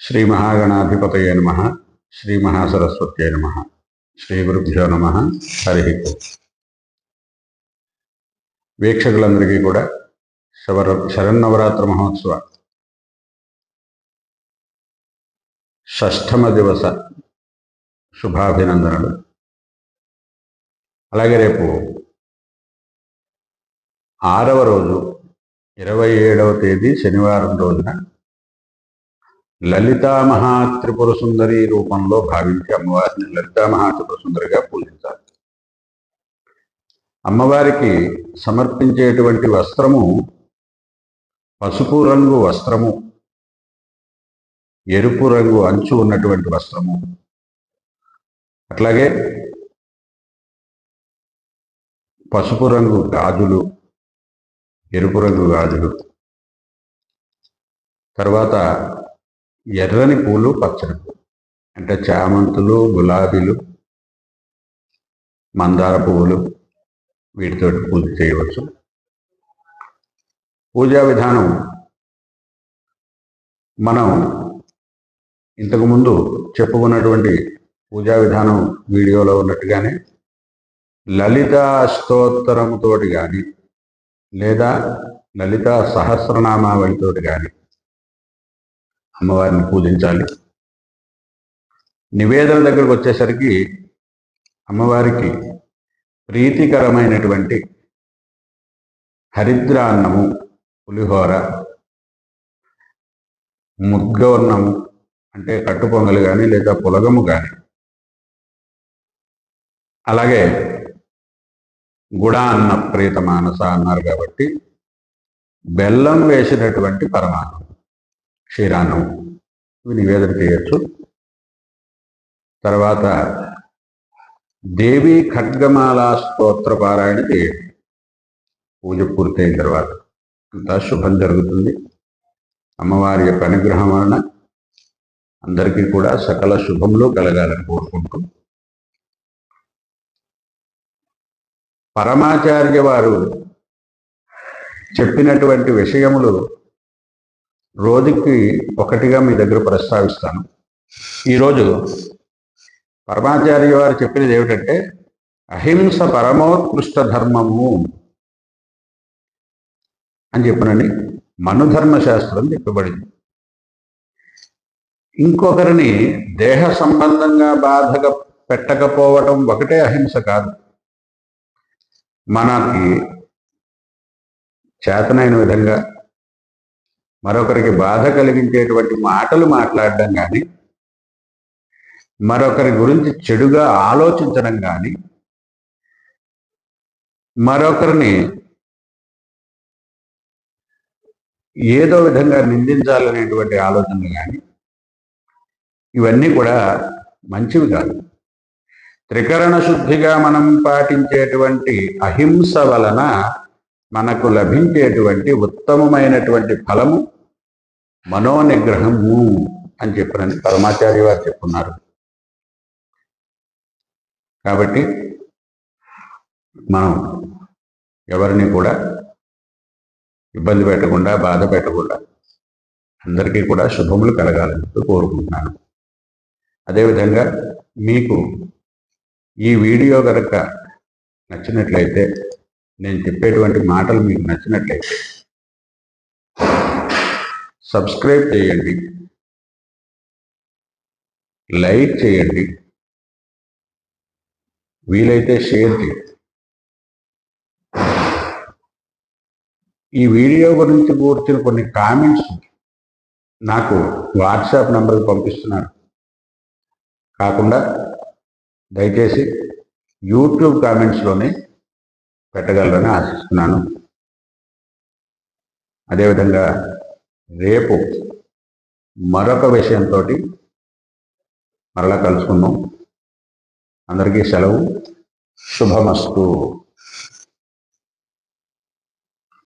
శ్రీ మహాగణాధిపతయ నమ శ్రీ మహాసరస్వత్యై నమ శ్రీ గురుభ్యో నమ హరి ఓం. వీక్షకులందరికీ కూడా శవర శరన్నవరాత్రి మహోత్సవ షష్ఠమ దివస శుభాభినందనలు అలాగే రేపు ఆరవ రోజు ఇరవై ఏడవ తేదీ శనివారం రోజున లలితా మహాత్రిపుర సుందరి రూపంలో భావించి అమ్మవారిని లలితా మహాత్రిపుర సుందరిగా పూజించాలి. అమ్మవారికి సమర్పించేటువంటి వస్త్రము పసుపు రంగు వస్త్రము ఎరుపు రంగు అంచు ఉన్నటువంటి వస్త్రము అట్లాగే పసుపు రంగు గాజులు ఎరుపు రంగు గాజులు. తర్వాత ఎర్రని పూలు పచ్చని పూలు. అంటే చామంతులు గులాబీలు మందార పువ్వులు వీటితో పూజ చేయవచ్చు. పూజా విధానం మనం ఇంతకుముందు చెప్పుకున్నటువంటి పూజా విధానం వీడియోలో ఉన్నట్టుగానే లలితా స్తోత్తరముతోటి కానీ లేదా లలితా సహస్రనామావళితోటి కానీ అమ్మవారిని పూజించాలి. నివేదన దగ్గరకు వచ్చేసరికి అమ్మవారికి ప్రీతికరమైనటువంటి హరిద్రాన్నము పులిహోర ముద్గవర్ణము అంటే కట్టుపొంగలు కానీ లేదా పులగము కానీ అలాగే గుడ అన్న ప్రీత మానస అన్నారు కాబట్టి బెల్లం వేసినటువంటి పరమాన్నం క్షీరాన్నం. ఇవి నివేదన చేయొచ్చు. తర్వాత దేవి ఖడ్గమాల స్తోత్ర పారాయణ చేయండి. పూజ పూర్తయిన తర్వాత అంతా శుభం జరుగుతుంది. అమ్మవారి యొక్క అనుగ్రహం వలన అందరికీ కూడా సకల శుభంలో కలగాలని కోరుకుంటూ పరమాచార్య వారు చెప్పినటువంటి విషయములు రోజుకి ఒకటిగా మీ దగ్గర ప్రస్తావిస్తాను. ఈరోజు పరమాచార్య వారు చెప్పినది ఏమిటంటే అహింస పరమోత్కృష్ట ధర్మము అని చెప్పినని మనుధర్మ శాస్త్రం చెప్పబడింది. ఇంకొకరిని దేహ సంబంధంగా బాధగా పెట్టకపోవడం ఒకటే అహింస కాదు. మనకి చేతనైన విధంగా మరొకరికి బాధ కలిగించేటువంటి మాటలు మాట్లాడడం కానీ మరొకరి గురించి చెడుగా ఆలోచించడం కానీ మరొకరిని ఏదో విధంగా నిందించాలనేటువంటి ఆలోచనలు కానీ ఇవన్నీ కూడా మంచివి కాదు. త్రికరణ శుద్ధిగా మనం పాటించేటువంటి అహింస వలన మనకు లభించేటువంటి ఉత్తమమైనటువంటి ఫలము మనోనిగ్రహము అని చెప్పినని పరమాచార్య వారు చెప్పున్నారు. కాబట్టి మనం ఎవరిని కూడా ఇబ్బంది పెట్టకుండా బాధ పెట్టకుండా అందరికీ కూడా శుభములు కలగాలని కోరుకుంటున్నాను. అదేవిధంగా మీకు ఈ వీడియో కనుక నచ్చినట్లయితే నేను చెప్పేటువంటి మాటలు మీకు నచ్చినట్లయితే సబ్స్క్రైబ్ చేయండి. లైక్ చేయండి. వీలైతే షేర్ చేయండి. ఈ వీడియో గురించి కూర్చుని కొన్ని కామెంట్స్ నాకు వాట్సాప్ నెంబర్కి పంపిస్తున్నారు కాకుండా దయచేసి యూట్యూబ్ కామెంట్స్లోనే పెట్టగలరని ఆశిస్తున్నాను. అదేవిధంగా రేపు మరొక విషయంతో మరలా కలుసుకుందాం. అందరికీ సెలవు. శుభమస్తు.